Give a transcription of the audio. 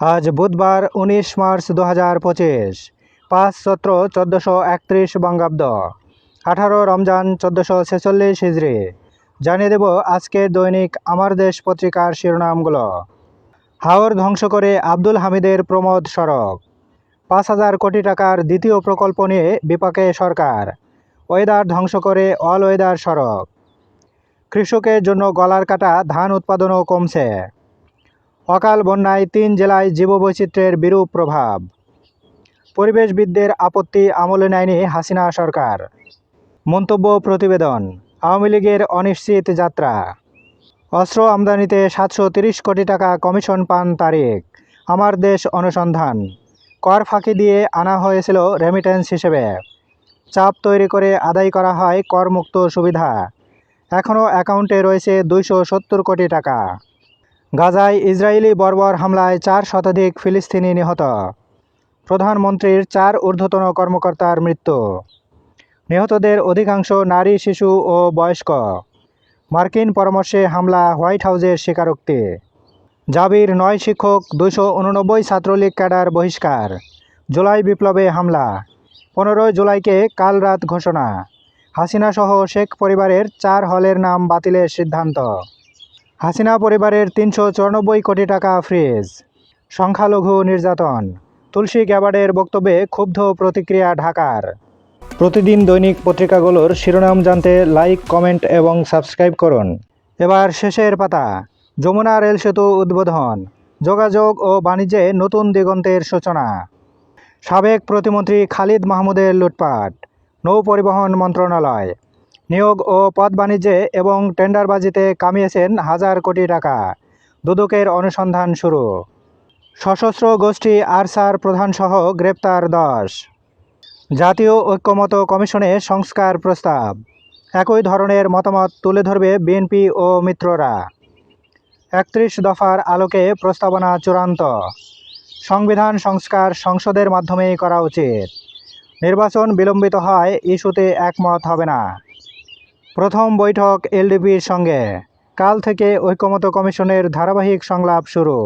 আজ বুধবার উনিশ মার্চ দু হাজার পঁচিশ, পাঁচ চৈত্র চোদ্দোশো একত্রিশ বঙ্গাব্দ, আঠারো রমজান চোদ্দোশো ছেচল্লিশ হিজড়ি জানিয়ে দেব আজকের দৈনিক আমার দেশ পত্রিকার শিরোনামগুলো। হাওর ধ্বংস করে আব্দুল হামিদের প্রমোদ সড়ক। পাঁচ হাজার কোটি টাকার দ্বিতীয় প্রকল্প নিয়ে বিপাকে সরকার। ওয়েদার ধ্বংস করে অল ওয়েদার সড়ক। কৃষকের জন্য গলার কাটা ধান উৎপাদনও কমছে। অকাল বন্যায় তিন জেলায় জীববৈচিত্র্যের বিরূপ প্রভাব। পরিবেশবিদদের আপত্তি আমলে নেয়নি হাসিনা সরকার। মন্তব্য প্রতিবেদন, আওয়ামী লীগের অনিশ্চিত যাত্রা। অস্ত্র আমদানিতে সাতশো কোটি টাকা কমিশন পান তারিক, আমার দেশ অনুসন্ধান। কর ফাঁকি দিয়ে আনা হয়েছিল রেমিটেন্স হিসেবে। চাপ তৈরি করে আদায় করা হয় করমুক্ত সুবিধা। এখনও অ্যাকাউন্টে রয়েছে দুইশো সত্তর কোটি টাকা। গাজায় ইসরায়েলি বর্বর হামলায় চার শতাধিক ফিলিস্তিনি নিহত। প্রধানমন্ত্রীর চার ঊর্ধ্বতন কর্মকর্তার মৃত্যু। নিহতদের অধিকাংশ নারী, শিশু ও বয়স্ক। মার্কিন পরামর্শে হামলা হোয়াইট হাউসের স্বীকারোক্তি। জাবির নয় শিক্ষক দুশো উননব্বই ছাত্রলীগ ক্যাডার বহিষ্কার। জুলাই বিপ্লবে হামলা। পনেরোই জুলাইকে কাল রাত ঘোষণা। হাসিনা সহ শেখ পরিবারের চার হলের নাম বাতিলের সিদ্ধান্ত। হাসিনা পরিবারের তিনশো চুরানব্বই কোটি টাকা ফ্রিজ। সংখ্যালঘু নির্যাতন। তুলসী গ্যাবার্ডের বক্তব্যে ক্ষুব্ধ প্রতিক্রিয়া ঢাকার। প্রতিদিন দৈনিক পত্রিকাগুলোর শিরোনাম জানতে লাইক, কমেন্ট এবং সাবস্ক্রাইব করুন। এবার শেষের পাতা। যমুনা রেল সেতু উদ্বোধন। যোগাযোগ ও বাণিজ্যে নতুন দিগন্তের সূচনা। সাবেক প্রতিমন্ত্রী খালিদ মাহমুদের লুটপাট। নৌ পরিবহন মন্ত্রণালয়। নিয়োগ ও পদ বাণিজ্যে এবং টেন্ডারবাজিতে কামিয়েছেন হাজার কোটি টাকা। দুদকের অনুসন্ধান শুরু। সশস্ত্র গোষ্ঠী আরসার প্রধানসহ গ্রেপ্তার দশ। জাতীয় ঐক্যমত কমিশনে সংস্কার প্রস্তাব। একই ধরনের মতামত তুলে ধরবে বিএনপি ও মিত্ররা। একত্রিশ দফার আলোকে প্রস্তাবনা চূড়ান্ত। সংবিধান সংস্কার সংসদের মাধ্যমেই করা উচিত। নির্বাচন বিলম্বিত হয় ইস্যুতে একমত হবে না। প্রথম বৈঠক এলডিপির সঙ্গে। কাল থেকে ঐকমত্য কমিশনের ধারাবাহিক সংলাপ শুরু।